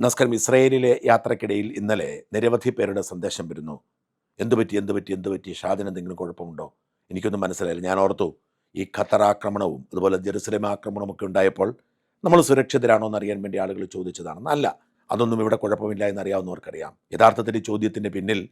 നസ്കരം ഇസ്രയേലിലെ യാത്രക്കിടയിൽ ഇന്നലെ നിരവധി പേരുടെ സന്ദേശം വരുന്നു. എന്തുപറ്റി എന്തുപറ്റി എന്തുപറ്റി എന്ത് പറ്റി? ഷാദിന് എന്തെങ്കിലും കുഴപ്പമുണ്ടോ? എനിക്കൊന്നും മനസ്സിലായില്ല. ഞാൻ ഓർത്തു ഈ ഖത്തർ ആക്രമണവും അതുപോലെ ജെറുസലേം ആക്രമണവും ഒക്കെ ഉണ്ടായപ്പോൾ നമ്മൾ സുരക്ഷിതരാണോ എന്ന് അറിയാൻ വേണ്ടി ആളുകൾ ചോദിച്ചതാണ്. അല്ല അതൊന്നും ഇവിടെ കുഴപ്പമില്ല എന്നറിയാവുന്നവർക്കറിയാം. യഥാർത്ഥത്തിൽ ചോദ്യത്തിന്റെ പിന്നിൽ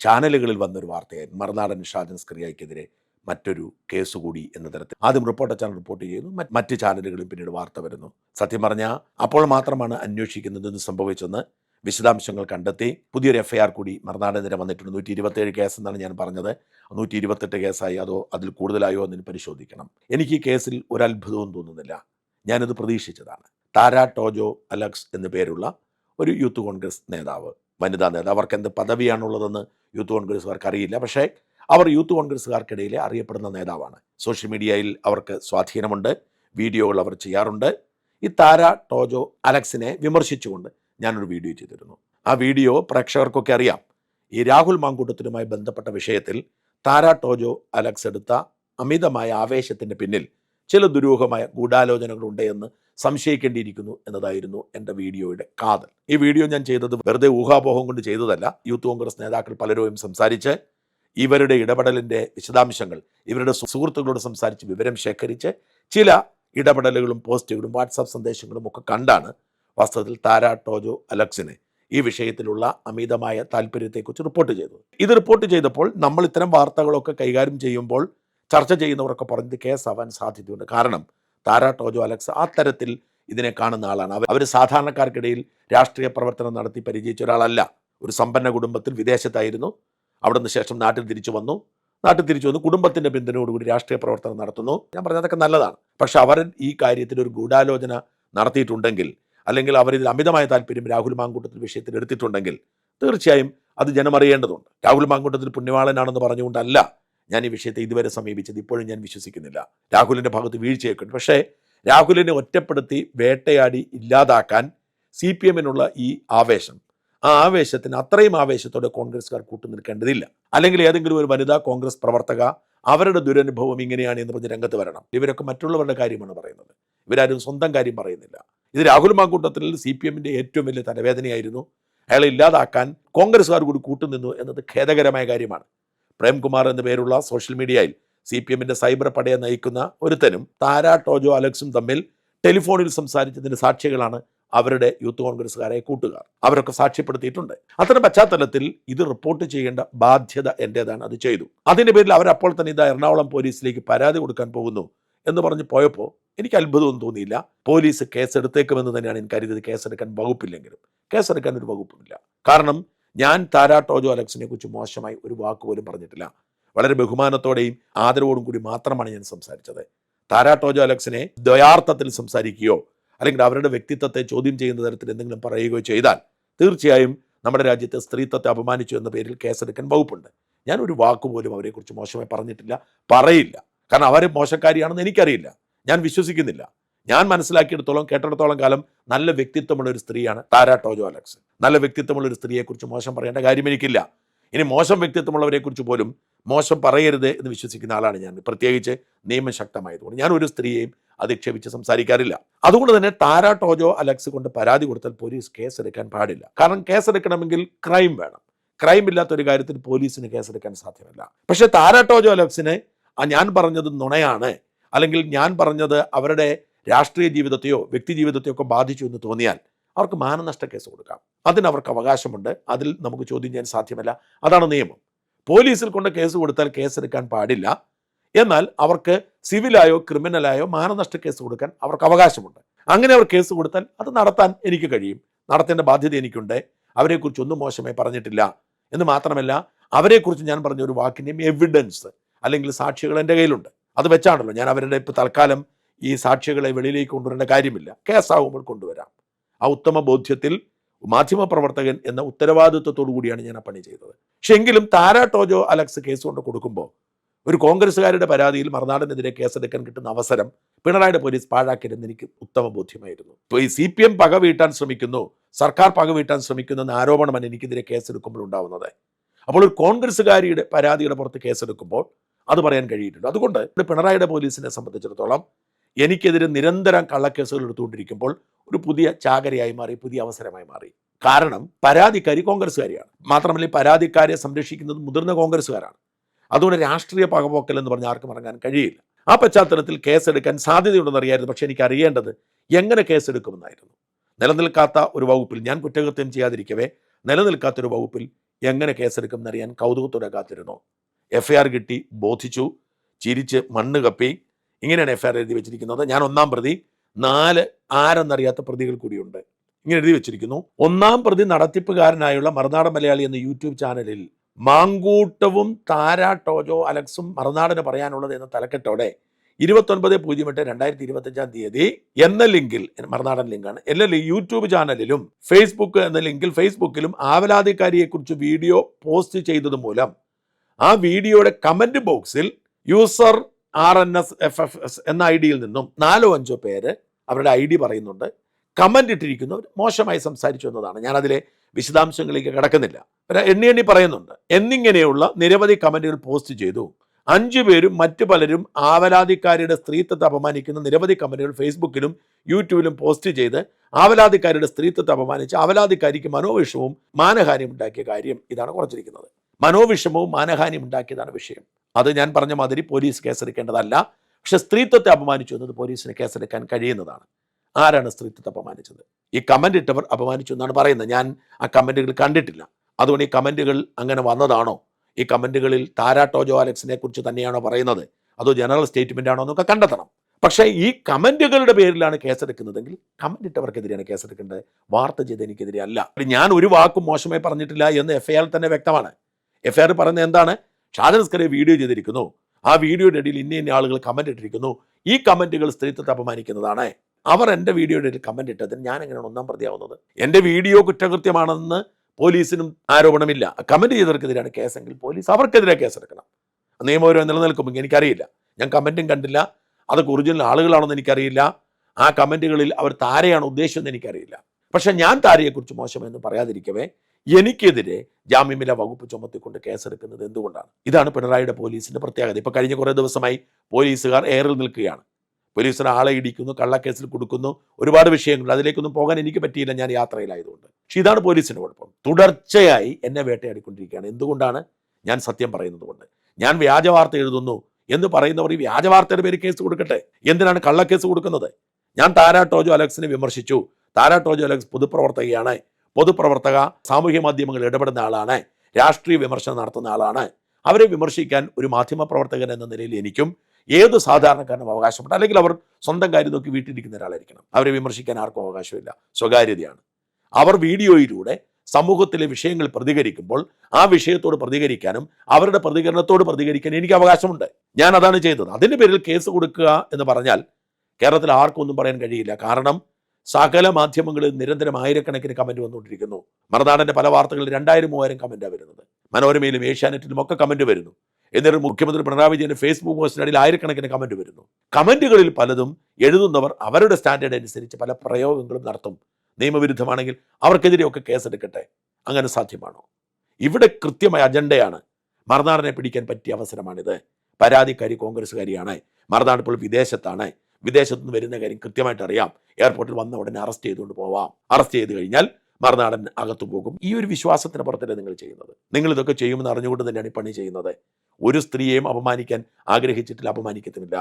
ചാനലുകളിൽ വന്നൊരു വാർത്തയായിരുന്നു. മറുനാടൻ ഷാജൻ സ്ക്രിയയ്ക്കെതിരെ മറ്റൊരു കേസ് കൂടി എന്ന തരത്തിൽ. ആദ്യം റിപ്പോർട്ടർ ചാനൽ റിപ്പോർട്ട് ചെയ്യുന്നു. മറ്റ് ചാനലുകളും പിന്നീട് വാർത്ത വരുന്നു. സത്യം പറഞ്ഞാൽ അപ്പോൾ മാത്രമാണ് അന്വേഷിക്കുന്നത് എന്ന് സംഭവിച്ചെന്ന് വിശദാംശങ്ങൾ കണ്ടെത്തി. പുതിയൊരു എഫ് ഐ ആർ കൂടി മറുനാടിനെതിരെ വന്നിട്ടുണ്ട്. നൂറ്റി ഇരുപത്തേഴ് കേസ് എന്നാണ് ഞാൻ പറഞ്ഞത്. നൂറ്റി ഇരുപത്തെട്ട് കേസായി. അതോ അതിൽ കൂടുതലായോ എന്നതിന് പരിശോധിക്കണം. എനിക്ക് ഈ കേസിൽ ഒരു അത്ഭുതവും തോന്നുന്നില്ല. ഞാനിത് പ്രതീക്ഷിച്ചതാണ്. താരാ ടോജോ അലക്സ് എന്നു പേരുള്ള ഒരു യൂത്ത് കോൺഗ്രസ് നേതാവ്. വനിതാ നേതാവ്. അവർക്ക് എന്ത് പദവിയാണുള്ളതെന്ന് യൂത്ത് കോൺഗ്രസ്സുകാർക്ക് അറിയില്ല പക്ഷേ അവർ യൂത്ത് കോൺഗ്രസ്സുകാർക്കിടയിലെ അറിയപ്പെടുന്ന നേതാവാണ്. സോഷ്യൽ മീഡിയയിൽ അവർക്ക് സ്വാധീനമുണ്ട്. വീഡിയോകൾ അവർ ചെയ്യാറുണ്ട്. ഈ താര ടോജോ അലക്സിനെ വിമർശിച്ചുകൊണ്ട് ഞാനൊരു വീഡിയോ ചെയ്തിരുന്നു. ആ വീഡിയോ പ്രേക്ഷകർക്കൊക്കെ അറിയാം. ഈ രാഹുൽ മാങ്കൂട്ടത്തിനുമായി ബന്ധപ്പെട്ട വിഷയത്തിൽ താര ടോജോ അലക്സ് എടുത്ത അമിതമായ ആവേശത്തിന്റെ പിന്നിൽ ചില ദുരൂഹമായ ഗൂഢാലോചനകളുണ്ട് എന്ന് സംശയിക്കേണ്ടിയിരിക്കുന്നു എന്നതായിരുന്നു എന്റെ വീഡിയോയുടെ കാതൽ. ഈ വീഡിയോ ഞാൻ ചെയ്തത് വെറുതെ ഊഹാപോഹം കൊണ്ട് ചെയ്തതല്ല. യൂത്ത് കോൺഗ്രസ് നേതാക്കൾ പലരുമായും സംസാരിച്ച് ഇവരുടെ ഇടപെടലിന്റെ വിശദാംശങ്ങൾ ഇവരുടെ സുഹൃത്തുക്കളോട് സംസാരിച്ച് വിവരം ശേഖരിച്ച് ചില ഇടപെടലുകളും പോസ്റ്റുകളും വാട്സാപ്പ് സന്ദേശങ്ങളും ഒക്കെ കണ്ടാണ് വാസ്തവത്തിൽ താര ടോജോ അലക്സിനെ ഈ വിഷയത്തിലുള്ള അമിതമായ താല്പര്യത്തെക്കുറിച്ച് റിപ്പോർട്ട് ചെയ്തത്. ഇത് റിപ്പോർട്ട് ചെയ്തപ്പോൾ നമ്മൾ ഇത്തരം വാർത്തകളൊക്കെ കൈകാര്യം ചെയ്യുമ്പോൾ ചർച്ച ചെയ്യുന്നവരൊക്കെ പറഞ്ഞത് കേസാവാൻ സാധ്യതയുണ്ട്. കാരണം താര ടോജോ അലക്സ് ആ തരത്തിൽ ഇതിനെ കാണുന്ന ആളാണ്. അവർ അവർ സാധാരണക്കാർക്കിടയിൽ രാഷ്ട്രീയ പ്രവർത്തനം നടത്തി പരിചയിച്ച ഒരാളല്ല. ഒരു സമ്പന്ന കുടുംബത്തിൽ വിദേശത്തായിരുന്നു. അവിടെ നിന്ന് ശേഷം നാട്ടിൽ തിരിച്ചു വന്നു. നാട്ടിൽ തിരിച്ചു വന്നു കുടുംബത്തിന്റെ പിന്തുണയോടുകൂടി രാഷ്ട്രീയ പ്രവർത്തനം നടത്തുന്നു. ഞാൻ പറഞ്ഞതൊക്കെ നല്ലതാണ്. പക്ഷെ അവർ ഈ കാര്യത്തിൽ ഒരു ഗൂഢാലോചന നടത്തിയിട്ടുണ്ടെങ്കിൽ അല്ലെങ്കിൽ അവർ ഇതിൽ അമിതമായ താല്പര്യം രാഹുൽ മാങ്കൂട്ടത്തിൽ വിഷയത്തിൽ എടുത്തിട്ടുണ്ടെങ്കിൽ തീർച്ചയായും അത് ജനമറിയേണ്ടതുണ്ട്. രാഹുൽ മാങ്കൂട്ടത്തിൽ പുണ്യവാളനാണെന്ന് പറഞ്ഞുകൊണ്ടല്ല ഞാൻ ഈ വിഷയത്തെ ഇതുവരെ സമീപിച്ചത്. ഇപ്പോഴും ഞാൻ വിശ്വസിക്കുന്നില്ല. രാഹുലിന്റെ ഭാഗത്ത് വീഴ്ചയൊക്കെയുണ്ട്. പക്ഷേ രാഹുലിനെ ഒറ്റപ്പെടുത്തി വേട്ടയാടി ഇല്ലാതാക്കാൻ സി പി എമ്മിനുള്ള ഈ ആവേശം ആ ആവേശത്തിന് അത്രയും ആവേശത്തോടെ കോൺഗ്രസ്സുകാർ കൂട്ടുനിൽക്കേണ്ടതില്ല. അല്ലെങ്കിൽ ഏതെങ്കിലും ഒരു വനിതാ കോൺഗ്രസ് പ്രവർത്തക അവരുടെ ദുരനുഭവം ഇങ്ങനെയാണ് എന്ന് പറഞ്ഞ് രംഗത്ത് വരണം. ഇവരൊക്കെ മറ്റുള്ളവരുടെ കാര്യമാണ് പറയുന്നത്. ഇവരാരും സ്വന്തം കാര്യം പറയുന്നില്ല. ഇത് രാഹുൽ മാക്കൂട്ടത്തിൽ സി പി എമ്മിന്റെ ഏറ്റവും വലിയ തലവേദനയായിരുന്നു. അയാളെ ഇല്ലാതാക്കാൻ കോൺഗ്രസ്സുകാർ കൂടി കൂട്ടുനിന്നു എന്നത് ഖേദകരമായ കാര്യമാണ്. പ്രേംകുമാർ എന്ന പേരുള്ള സോഷ്യൽ മീഡിയയിൽ സി പി എമ്മിന്റെ സൈബർ പടയെ നയിക്കുന്ന ഒരുത്തനും താര ടോജോ അലക്സും തമ്മിൽ ടെലിഫോണിൽ സംസാരിച്ചതിന്റെ സാക്ഷികളാണ് അവരുടെ യൂത്ത് കോൺഗ്രസ്സുകാരെ കൂട്ടുകാർ അവരൊക്കെ സാക്ഷ്യപ്പെടുത്തിയിട്ടുണ്ട്. അത്തരം പശ്ചാത്തലത്തിൽ ഇത് റിപ്പോർട്ട് ചെയ്യേണ്ട ബാധ്യത എന്റെതാണ് അത് ചെയ്തു. അതിന്റെ പേരിൽ അവരപ്പോൾ തന്നെ ഇത് എറണാകുളം പോലീസിലേക്ക് പരാതി കൊടുക്കാൻ പോകുന്നു എന്ന് പറഞ്ഞ് പോയപ്പോൾ എനിക്ക് അത്ഭുതമൊന്നും തോന്നിയില്ല. പോലീസ് കേസെടുത്തേക്കുമെന്ന് തന്നെയാണ് എനിക്ക് കരുതിയത്. കേസെടുക്കാൻ വകുപ്പില്ലെങ്കിലും. കേസെടുക്കാൻ ഒരു വകുപ്പുമില്ല. കാരണം ഞാൻ താരാ ടോജോ അലക്സിനെ കുറിച്ച് മോശമായി ഒരു വാക്ക് പോലും പറഞ്ഞിട്ടില്ല. വളരെ ബഹുമാനത്തോടെയും ആദരവോടും കൂടി മാത്രമാണ് ഞാൻ സംസാരിച്ചത്. താരാ ടോജോ അലക്സിനെ ദ്വയാർത്ഥത്തിൽ സംസാരിക്കുകയോ അല്ലെങ്കിൽ അവരുടെ വ്യക്തിത്വത്തെ ചോദ്യം ചെയ്യുന്ന തരത്തിൽ എന്തെങ്കിലും പറയുകയോ ചെയ്താൽ തീർച്ചയായും നമ്മുടെ രാജ്യത്തെ സ്ത്രീത്വത്തെ അപമാനിച്ചു എന്ന പേരിൽ കേസെടുക്കാൻ വകുപ്പുണ്ട്. ഞാൻ ഒരു വാക്കുപോലും അവരെക്കുറിച്ച് മോശമായി പറഞ്ഞിട്ടില്ല പറയില്ല. കാരണം അവർ മോശക്കാരിയാണെന്ന് എനിക്കറിയില്ല. ഞാൻ വിശ്വസിക്കുന്നില്ല. ഞാൻ മനസ്സിലാക്കിയെടുത്തോളം കേട്ടിടത്തോളം കാലം നല്ല വ്യക്തിത്വമുള്ള ഒരു സ്ത്രീയാണ് താര ടോജോ അലക്സ്. നല്ല വ്യക്തിത്വമുള്ള ഒരു സ്ത്രീയെക്കുറിച്ച് മോശം പറയേണ്ട കാര്യം എനിക്കില്ല. ഇനി മോശം വ്യക്തിത്വമുള്ളവരെക്കുറിച്ച് പോലും മോശം പറയരുത് എന്ന് വിശ്വസിക്കുന്ന ആളാണ് ഞാൻ. പ്രത്യേകിച്ച് നിയമം ശക്തമായതുകൊണ്ട് ഞാൻ ഒരു സ്ത്രീയെയും അധിക്ഷേപിച്ച് സംസാരിക്കാറില്ല. അതുകൊണ്ട് തന്നെ താര ടോജോ അലക്സ് കൊണ്ട് പരാതി കൊടുത്താൽ പോലീസ് കേസെടുക്കാൻ പാടില്ല. കാരണം കേസെടുക്കണമെങ്കിൽ ക്രൈം വേണം. ക്രൈം ഇല്ലാത്ത ഒരു കാര്യത്തിൽ പോലീസിന് കേസെടുക്കാൻ സാധ്യമല്ല. പക്ഷേ താര ടോജോ അലക്സിനെ ഞാൻ പറഞ്ഞത് നുണയാണ്. അല്ലെങ്കിൽ ഞാൻ പറഞ്ഞത് അവരുടെ രാഷ്ട്രീയ ജീവിതത്തെയോ വ്യക്തി ജീവിതത്തെയോ ഒക്കെ ബാധിച്ചു എന്ന് തോന്നിയാൽ അവർക്ക് മാനനഷ്ട കേസ് കൊടുക്കാം. അതിന് അവർക്ക് അവകാശമുണ്ട്. അതിൽ നമുക്ക് ചോദ്യം ചെയ്യാൻ സാധ്യമല്ല. അതാണ് നിയമം. പോലീസിൽ കൊണ്ട് കേസ് കൊടുത്താൽ കേസെടുക്കാൻ പാടില്ല. എന്നാൽ അവർക്ക് സിവിലായോ ക്രിമിനലായോ മാനനഷ്ട കേസ് കൊടുക്കാൻ അവർക്ക് അവകാശമുണ്ട്. അങ്ങനെ അവർ കേസ് കൊടുത്താൽ അത് നടത്താൻ എനിക്ക് കഴിയും. നടത്തേണ്ട ബാധ്യത എനിക്കുണ്ട്. അവരെക്കുറിച്ച് ഒന്നും മോശമായി പറഞ്ഞിട്ടില്ല. എന്ന് മാത്രമല്ല അവരെക്കുറിച്ച് ഞാൻ പറഞ്ഞ ഒരു വാക്കിന്റെയും എവിഡൻസ് അല്ലെങ്കിൽ സാക്ഷികൾ എന്റെ കയ്യിലുണ്ട്. അത് വെച്ചാണല്ലോ ഞാൻ അവരുടെ ഇപ്പോൾ തൽക്കാലം ഈ സാക്ഷികളെ വെളിയിലേക്ക് കൊണ്ടുവരേണ്ട കാര്യമില്ല. കേസാകുമ്പോൾ കൊണ്ടുവരാം. ആ ഉത്തമ ബോധ്യത്തിൽ മാധ്യമപ്രവർത്തകൻ എന്ന ഉത്തരവാദിത്വത്തോടു കൂടിയാണ് ഞാൻ ആ പണി ചെയ്തത്. പക്ഷെ എങ്കിലും താര ടോജോ അലക്സ് കേസ് കൊണ്ട് കൊടുക്കുമ്പോൾ ഒരു കോൺഗ്രസ്സുകാരുടെ പരാതിയിൽ മറുനാടിനെതിരെ കേസെടുക്കാൻ കിട്ടുന്ന അവസരം പിണറായിയുടെ പോലീസ് പാഴാക്കരുതെന്ന് എനിക്ക് ഉത്തമ ബോധ്യമായിരുന്നു. ഇപ്പോൾ ഈ സി പി എം പക വീട്ടാൻ ശ്രമിക്കുന്നു സർക്കാർ പക വീട്ടാൻ ശ്രമിക്കുന്നു എന്ന ആരോപണമാണ് എനിക്കെതിരെ കേസെടുക്കുമ്പോൾ ഉണ്ടാവുന്നത്. അപ്പോൾ ഒരു കോൺഗ്രസ്സുകാരിയുടെ പരാതിയുടെ പുറത്ത് കേസെടുക്കുമ്പോൾ അത് പറയാൻ കഴിയിട്ടുണ്ട്. അതുകൊണ്ട് പിണറായിയുടെ പോലീസിനെ സംബന്ധിച്ചിടത്തോളം എനിക്കെതിരെ നിരന്തരം കള്ളക്കേസുകൾ എടുത്തുകൊണ്ടിരിക്കുമ്പോൾ ഒരു പുതിയ ചാകരയായി മാറി പുതിയ അവസരമായി മാറി. കാരണം പരാതിക്കാരി കോൺഗ്രസ്സുകാരിയാണ്. മാത്രമല്ല പരാതിക്കാരെ സംരക്ഷിക്കുന്നത് മുതിർന്ന കോൺഗ്രസ്സുകാരാണ്. അതുകൊണ്ട് രാഷ്ട്രീയ പകപോക്കൽ എന്ന് പറഞ്ഞാൽ ആർക്കും ഇറങ്ങാൻ കഴിയില്ല. ആ പശ്ചാത്തലത്തിൽ കേസെടുക്കാൻ സാധ്യതയുണ്ടെന്ന് അറിയായിരുന്നു. പക്ഷേ എനിക്ക് അറിയേണ്ടത് എങ്ങനെ കേസെടുക്കുമെന്നായിരുന്നു. നിലനിൽക്കാത്ത ഒരു വകുപ്പിൽ ഞാൻ കുറ്റകൃത്യം ചെയ്യാതിരിക്കവേ നിലനിൽക്കാത്ത ഒരു വകുപ്പിൽ എങ്ങനെ കേസെടുക്കും അറിയാൻ കൗതുകത്തോടെ കാത്തിരുന്നു. എഫ് ഐ ആർ കിട്ടി ബോധിച്ചു ചിരിച്ച് മണ്ണ് കപ്പി. ഇങ്ങനെയാണ് എഫ് ഐ ആർ എഴുതി വെച്ചിരിക്കുന്നത്. ഞാൻ ഒന്നാം പ്രതി നാല് ആരെന്നറിയാത്ത പ്രതികൾ കൂടിയുണ്ട്. ഇങ്ങനെ എഴുതി വെച്ചിരിക്കുന്നു. ഒന്നാം പ്രതി നടത്തിപ്പുകാരനായുള്ള മറുനാടൻ മലയാളി എന്ന യൂട്യൂബ് ചാനലിൽ മാങ്കൂട്ടവും താര ടോജോ അലക്സും മറുനാടിന് പറയാനുള്ളത് എന്ന തലക്കെട്ടോടെ ഇരുപത്തൊൻപത് പൂജ്യം എട്ട് രണ്ടായിരത്തി ഇരുപത്തഞ്ചാം തീയതി എന്ന ലിങ്കിൽ മറുനാടൻ ലിങ്കാണ്. എല്ലാ യൂട്യൂബ് ചാനലിലും ഫേസ്ബുക്ക് എന്ന ലിങ്കിൽ ഫേസ്ബുക്കിലും ആവലാതിക്കാരിയെക്കുറിച്ച് വീഡിയോ പോസ്റ്റ് ചെയ്തത് മൂലം ആ വീഡിയോയുടെ കമന്റ് ബോക്സിൽ user R N S F F S എന്ന ഐ ഡിയിൽ നിന്നും നാലോ അഞ്ചോ പേര് അവരുടെ ഐ ഡി പറയുന്നുണ്ട്. കമന്റ് ഇട്ടിരിക്കുന്നവർ മോശമായി സംസാരിച്ചു എന്നതാണ്. ഞാനതിലെ വിശദാംശങ്ങളിലേക്ക് കടക്കുന്നില്ല. എണ്ണി എണ്ണി പറയുന്നുണ്ട്. എന്നിങ്ങനെയുള്ള നിരവധി കമന്റുകൾ പോസ്റ്റ് ചെയ്തു. അഞ്ചു പേരും മറ്റു പലരും ആവലാതിക്കാരിയുടെ സ്ത്രീത്വത്തെ അപമാനിക്കുന്ന നിരവധി കമന്റുകൾ ഫേസ്ബുക്കിലും യൂട്യൂബിലും പോസ്റ്റ് ചെയ്ത് ആവലാതിക്കാരിയുടെ സ്ത്രീത്വത്തെ അപമാനിച്ച് ആവലാതിക്കാരിക്ക് മനോവിഷമവും മാനഹാനിയും ഉണ്ടാക്കിയ കാര്യം ഇതാണ് കുറച്ചിരിക്കുന്നത്. മനോവിഷമവും മാനഹാനിയും ഉണ്ടാക്കിയതാണ് വിഷയം. അത് ഞാൻ പറഞ്ഞ മാതിരി പോലീസ് കേസെടുക്കേണ്ടതല്ല. പക്ഷെ സ്ത്രീത്വത്തെ അപമാനിച്ചു എന്നത് പോലീസിന് കേസെടുക്കാൻ കഴിയുന്നതാണ്. ആരാണ് സ്ത്രീത്വത്തെ അപമാനിച്ചത്? ഈ കമന്റ് ഇട്ടവർ അപമാനിച്ചു എന്നാണ് പറയുന്നത്. ഞാൻ ആ കമന്റുകൾ കണ്ടിട്ടില്ല. അതുകൊണ്ട് ഈ കമന്റുകൾ അങ്ങനെ വന്നതാണോ? ഈ കമന്റുകളിൽ താരാ ടോജോ അലക്സിനെ കുറിച്ച് തന്നെയാണോ പറയുന്നത്? അതോ ജനറൽ സ്റ്റേറ്റ്മെന്റ് ആണോ എന്നൊക്കെ കണ്ടെത്തണം. പക്ഷേ ഈ കമന്റുകളുടെ പേരിലാണ് കേസെടുക്കുന്നതെങ്കിൽ കമന്റ് ഇട്ടവർക്കെതിരെയാണ് കേസെടുക്കേണ്ടത് വാർത്ത ചെയ്ത് എനിക്കെതിരെ അല്ല. ഞാൻ ഒരു വാക്കും മോശമായി പറഞ്ഞിട്ടില്ല എന്ന് എഫ് ഐ ആർ തന്നെ വ്യക്തമാണ്. എഫ് ഐ ആർ പറയുന്നത് എന്താണ്? ഷാജൻസ്കറെ വീഡിയോ ചെയ്തിരിക്കുന്നു. ആ വീഡിയോയുടെ ഇടയിൽ ഇന്ന ഇന്ന ആളുകൾ കമന്റ് ഇട്ടിരിക്കുന്നു. ഈ കമന്റുകൾ സ്ത്രീത്വത്തെ അപമാനിക്കുന്നതാണ്. അവർ എന്റെ വീഡിയോയുടെ കമന്റ് ഇട്ടതിന് ഞാൻ എങ്ങനെയാണ് ഒന്നാം പ്രതിയാവുന്നത്? എന്റെ വീഡിയോ കുറ്റകൃത്യമാണെന്ന് പോലീസിനും ആരോപണമില്ല. കമന്റ് ചെയ്തവർക്കെതിരെയാണ് കേസെങ്കിൽ പോലീസ് അവർക്കെതിരെ കേസെടുക്കണം നിയമപരമായി നിലനിൽക്കുമെങ്കിൽ എനിക്കറിയില്ല. ഞാൻ കമന്റും കണ്ടില്ല. അതൊക്കെ ഒറിജിനൽ ആളുകളാണെന്ന് എനിക്കറിയില്ല. ആ കമന്റുകളിൽ അവർ താരയാണ് ഉദ്ദേശിച്ചതെന്ന് എനിക്കറിയില്ല. പക്ഷെ ഞാൻ താരയെക്കുറിച്ച് മോശമെന്ന് പറയാതിരിക്കവേ എനിക്കെതിരെ ജാമ്യമില്ല വകുപ്പ് ചുമത്തിക്കൊണ്ട് കേസെടുക്കുന്നത് എന്തുകൊണ്ടാണ്? ഇതാണ് പിണറായിയുടെ പോലീസിന്റെ പ്രത്യേകത. ഇപ്പൊ കഴിഞ്ഞ കുറേ ദിവസമായി പോലീസുകാർ എയറിൽ നിൽക്കുകയാണ്. പോലീസിന് ആളെ ഇടിക്കുന്നു കള്ളക്കേസിൽ കൊടുക്കുന്നു ഒരുപാട് വിഷയങ്ങളുണ്ട്. അതിലേക്കൊന്നും പോകാൻ എനിക്ക് പറ്റിയില്ല ഞാൻ യാത്രയിലായതുകൊണ്ട്. പക്ഷേ ഇതാണ് പോലീസിന്റെ കുഴപ്പം. തുടർച്ചയായി എന്നെ വേട്ടയാടിക്കൊണ്ടിരിക്കുകയാണ്. എന്തുകൊണ്ടാണ്? ഞാൻ സത്യം പറയുന്നത് കൊണ്ട് ഞാൻ വ്യാജവാർത്ത എഴുതുന്നു എന്ന് പറയുന്നവർ ഈ വ്യാജവാർത്തയുടെ പേര് കേസ് കൊടുക്കട്ടെ? എന്തിനാണ് കള്ളക്കേസ് കൊടുക്കുന്നത്? ഞാൻ താരാ ടോജോ അലക്സിനെ വിമർശിച്ചു. താരാ ടോജോ അലക്സ് പൊതുപ്രവർത്തകയാണ്. പൊതുപ്രവർത്തക സാമൂഹ്യ മാധ്യമങ്ങളിൽ ഇടപെടുന്ന ആളാണ്. രാഷ്ട്രീയ വിമർശനം നടത്തുന്ന ആളാണ്. അവരെ വിമർശിക്കാൻ ഒരു മാധ്യമ പ്രവർത്തകൻ എന്ന നിലയിൽ എനിക്കും ഏത് സാധാരണക്കാരനും അവകാശമുണ്ട്. അല്ലെങ്കിൽ അവർ സ്വന്തം കാര്യം നോക്കി വീട്ടിലിരിക്കുന്ന ഒരാളായിരിക്കണം. അവരെ വിമർശിക്കാൻ ആർക്കും അവകാശമില്ല. സ്വകാര്യതയാണ്. അവർ വീഡിയോയിലൂടെ സമൂഹത്തിലെ വിഷയങ്ങൾ പ്രതികരിക്കുമ്പോൾ ആ വിഷയത്തോട് പ്രതികരിക്കാനും അവരുടെ പ്രതികരണത്തോട് പ്രതികരിക്കാൻ എനിക്ക് അവകാശമുണ്ട്. ഞാൻ അതാണ് ചെയ്തത്. അതിന്റെ പേരിൽ കേസ് കൊടുക്കുക എന്ന് പറഞ്ഞാൽ കേരളത്തിൽ ആർക്കും ഒന്നും പറയാൻ കഴിയില്ല. കാരണം സകല മാധ്യമങ്ങളിൽ നിരന്തരം ആയിരക്കണക്കിന് കമന്റ് വന്നുകൊണ്ടിരിക്കുന്നു. മറുനാടന്റെ പല വാർത്തകളിൽ രണ്ടായിരം മൂവായിരം കമന്റാണ് വരുന്നത്. മനോരമയിലും ഏഷ്യാനെറ്റിലും ഒക്കെ കമന്റ് വരുന്നു. എന്നിട്ട് മുഖ്യമന്ത്രി പിണറായി വിജയന്റെ ഫേസ്ബുക്ക് പോസ്റ്റിനിടയിൽ ആയിരക്കണക്കിന് കമന്റ് വരുന്നു. കമന്റുകളിൽ പലതും എഴുതുന്നവർ അവരുടെ സ്റ്റാൻഡേർഡ് അനുസരിച്ച് പല പ്രയോഗങ്ങളും നടത്തും. നിയമവിരുദ്ധമാണെങ്കിൽ അവർക്കെതിരെയൊക്കെ കേസെടുക്കട്ടെ. അങ്ങനെ സാധ്യമാണോ? ഇവിടെ കൃത്യമായ അജണ്ടയാണ്. മറുനാടനെ പിടിക്കാൻ പറ്റിയ അവസരമാണിത്. പരാതിക്കാരി കോൺഗ്രസ്സുകാരിയാണ്. മറുനാട് ഇപ്പോൾ വിദേശത്താണ്. വിദേശത്ത് നിന്ന് വരുന്ന കാര്യം കൃത്യമായിട്ട് അറിയാം. എയർപോർട്ടിൽ വന്ന ഉടനെ അറസ്റ്റ് ചെയ്തുകൊണ്ട് പോവാം. അറസ്റ്റ് ചെയ്ത് കഴിഞ്ഞാൽ മറുനാടൻ അകത്തു പോകും. ഈ ഒരു വിശ്വാസത്തിന് പുറത്തല്ലേ നിങ്ങൾ ചെയ്യുന്നത്? നിങ്ങൾ ഇതൊക്കെ ചെയ്യുമെന്ന് അറിഞ്ഞുകൊണ്ട് തന്നെയാണ് ഈ പണി ചെയ്യുന്നത്. ഒരു സ്ത്രീയെയും അപമാനിക്കാൻ ആഗ്രഹിച്ചിട്ടില്ല അപമാനിക്കത്തുമില്ല.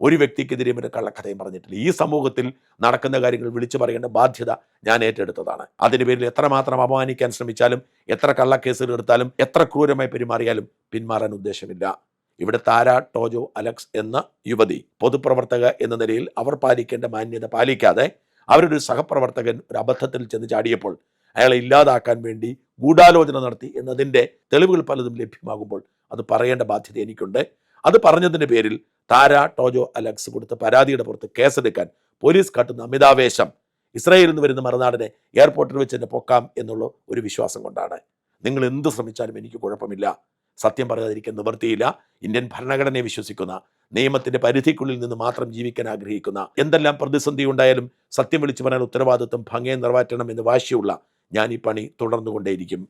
ഒരു വ്യക്തിക്കെതിരെയും ഒരു കള്ളക്കഥയും പറഞ്ഞിട്ടില്ല. ഈ സമൂഹത്തിൽ നടക്കുന്ന കാര്യങ്ങൾ വിളിച്ചു പറയേണ്ട ബാധ്യത ഞാൻ ഏറ്റെടുത്തതാണ്. അതിന് പേരിൽ എത്രമാത്രം അപമാനിക്കാൻ ശ്രമിച്ചാലും എത്ര കള്ളക്കേസുകൾ എടുത്താലും എത്ര ക്രൂരമായി പെരുമാറിയാലും പിന്മാറാൻ ഉദ്ദേശമില്ല. ഇവിടെ താര ടോജോ അലക്സ് എന്ന യുവതി പൊതുപ്രവർത്തക എന്ന നിലയിൽ അവർ പാലിക്കേണ്ട മാന്യത പാലിക്കാതെ അവരുടെ ഒരു സഹപ്രവർത്തകൻ ഒരു അബദ്ധത്തിൽ ചെന്ന് ചാടിയപ്പോൾ അയാളെ ഇല്ലാതാക്കാൻ വേണ്ടി ഗൂഢാലോചന നടത്തി എന്നതിന്റെ തെളിവുകൾ പലതും ലഭ്യമാകുമ്പോൾ അത് പറയേണ്ട ബാധ്യത എനിക്കുണ്ട്. അത് പറഞ്ഞതിന്റെ പേരിൽ താര ടോജോ അലക്സ് കൊടുത്ത പരാതിയുടെ പുറത്ത് കേസെടുക്കാൻ പോലീസ് കാട്ടുന്ന അമിതാവേശം. ഇസ്രായേലിൽ നിന്ന് വരുന്ന മറുനാടിനെ എയർപോർട്ടിൽ വെച്ച് തന്നെ പൊക്കാം എന്നുള്ള ഒരു വിശ്വാസം കൊണ്ടാണ്. നിങ്ങൾ എന്ത് ശ്രമിച്ചാലും എനിക്ക് കുഴപ്പമില്ല. സത്യം പറയാതിരിക്കാൻ നിവൃത്തിയില്ല. ഇന്ത്യൻ ഭരണഘടനയെ വിശ്വസിക്കുന്ന നിയമത്തിന്റെ പരിധിക്കുള്ളിൽ നിന്ന് മാത്രം ജീവിക്കാൻ ആഗ്രഹിക്കുന്ന എന്തെല്ലാം പ്രതിസന്ധി ഉണ്ടായാലും സത്യം വിളിച്ചു പറയാൻ ഉത്തരവാദിത്വം ഭംഗിയെ നിറവേറ്റണം എന്ന് വാശിയുള്ള ഞാൻ ഈ പണി തുടർന്നുകൊണ്ടേയിരിക്കും.